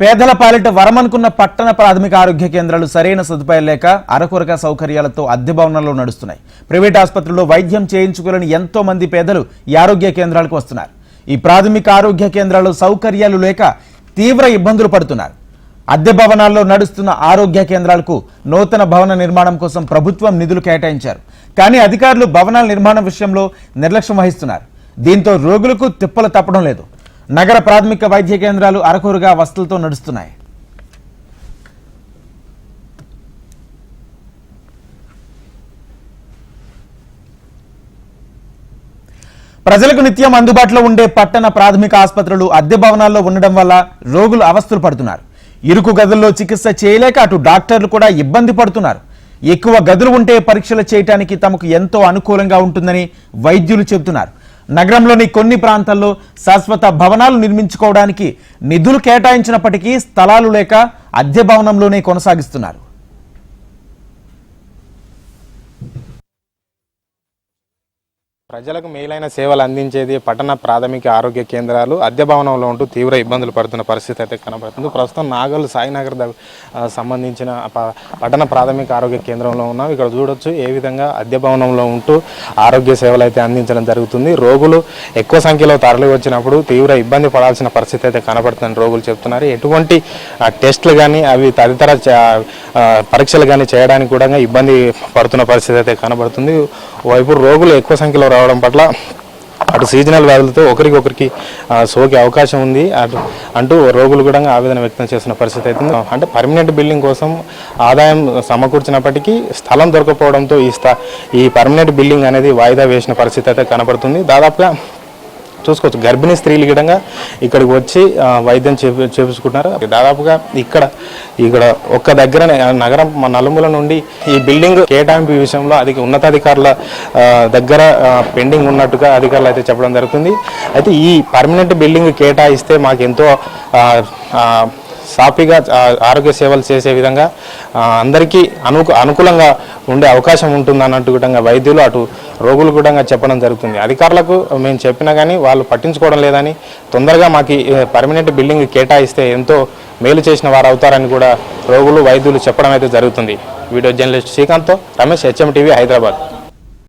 పేదల పాలిట వరమనుకున్న పట్టణ ప్రాథమిక ఆరోగ్య కేంద్రాలు సరైన సదుపాయాలు లేక అరకొరక సౌకర్యాలతో అద్దె భవనాల్లో నడుస్తున్నాయి. ప్రైవేట్ ఆసుపత్రుల్లో వైద్యం చేయించుకోలేని ఎంతో మంది పేదలు ఈ ఆరోగ్య కేంద్రాలకు వస్తున్నారు. ఈ ప్రాథమిక ఆరోగ్య కేంద్రాల్లో సౌకర్యాలు లేక తీవ్ర ఇబ్బందులు పడుతున్నారు. అద్దె భవనాల్లో నడుస్తున్న ఆరోగ్య కేంద్రాలకు నూతన భవన నిర్మాణం కోసం ప్రభుత్వం నిధులు కేటాయించారు. కానీ అధికారులు భవనాల నిర్మాణం విషయంలో నిర్లక్ష్యం వహిస్తున్నారు. దీంతో రోగులకు తిప్పలు తప్పడం లేదు. నగర ప్రాథమిక వైద్య కేంద్రాలు అరకొరుగా వసతులతో నడుస్తున్నాయి. ప్రజలకు నిత్యం అందుబాటులో ఉండే పట్టణ ప్రాథమిక ఆసుపత్రులు అద్దె భవనాల్లో ఉండడం వల్ల రోగులు అవస్థలు పడుతున్నారు. ఇరుకు గదుల్లో చికిత్స చేయలేక అటు డాక్టర్లు కూడా ఇబ్బంది పడుతున్నారు. ఎక్కువ గదులు ఉంటే పరీక్షలు చేయటానికి తమకు ఎంతో అనుకూలంగా ఉంటుందని వైద్యులు చెబుతున్నారు. నగరంలోని కొన్ని ప్రాంతాల్లో శాశ్వత భవనాలు నిర్మించుకోవడానికి నిధులు కేటాయించినప్పటికీ స్థలాలు లేక అద్దె భవనంలోనే కొనసాగిస్తున్నారు. ప్రజలకు మేలైన సేవలు అందించేది పట్టణ ప్రాథమిక ఆరోగ్య కేంద్రాలు. అద్దె భవనంలో ఉంటూ తీవ్ర ఇబ్బందులు పడుతున్న పరిస్థితి అయితే కనబడుతుంది. ప్రస్తుతం నాగల్ సాయినగర్ సంబంధించిన పట్టణ ప్రాథమిక ఆరోగ్య కేంద్రంలో ఉన్నాం. ఇక్కడ చూడొచ్చు ఏ విధంగా అద్దె భవనంలో ఉంటూ ఆరోగ్య సేవలు అయితే అందించడం జరుగుతుంది. రోగులు ఎక్కువ సంఖ్యలో తరలి వచ్చినప్పుడు తీవ్ర ఇబ్బంది పడాల్సిన పరిస్థితి అయితే కనబడుతుందని రోగులు చెప్తున్నారు. ఎటువంటి టెస్టులు కానీ అవి తదితర పరీక్షలు కానీ చేయడానికి కూడా ఇబ్బంది పడుతున్న పరిస్థితి అయితే కనబడుతుంది. వైపు రోగులు ఎక్కువ సంఖ్యలో రావడం పట్ల అటు సీజనల్ వ్యాధులతో ఒకరికొకరికి సోకే అవకాశం ఉంది. అటు అంటూ రోగులు కూడా ఆవేదన వ్యక్తం చేసిన పరిస్థితి అయితే అంటే పర్మనెంట్ బిల్డింగ్ కోసం ఆదాయం సమకూర్చినప్పటికీ స్థలం దొరకపోవడంతో ఈ స్థా ఈ పర్మనెంట్ బిల్డింగ్ అనేది వాయిదా వేసిన పరిస్థితి అయితే కనబడుతుంది దాదాపుగా చూసుకోవచ్చు. గర్భిణీ స్త్రీలు గిడంగా ఇక్కడికి వచ్చి వైద్యం చేపి చేపించుకుంటున్నారు. దాదాపుగా ఇక్కడ ఇక్కడ ఒక్క దగ్గర నగరం మా నలుమూల నుండి ఈ బిల్డింగ్ కేటాయింపు విషయంలో అది ఉన్నతాధికారుల దగ్గర పెండింగ్ ఉన్నట్టుగా అధికారులు అయితే చెప్పడం జరుగుతుంది. అయితే ఈ పర్మనెంట్ బిల్డింగ్ కేటాయిస్తే మాకు ఎంతో సాఫీగా ఆరోగ్య సేవలు చేసే విధంగా అందరికీ అనుకు అనుకూలంగా ఉండే అవకాశం ఉంటుంది అన్నట్టు విధంగా వైద్యులు అటు రోగులు కూడా చెప్పడం జరుగుతుంది. అధికారులకు మేము చెప్పినా కానీ వాళ్ళు పట్టించుకోవడం లేదని తొందరగా మాకు పర్మనెంట్ బిల్డింగ్ కేటాయిస్తే ఎంతో మేలు చేసిన వారు అవుతారని కూడా రోగులు వైద్యులు చెప్పడం అయితే జరుగుతుంది. వీడియో జర్నలిస్ట్ శ్రీకాంత్తో రమేష్ హెచ్ఎం టీవీ హైదరాబాద్.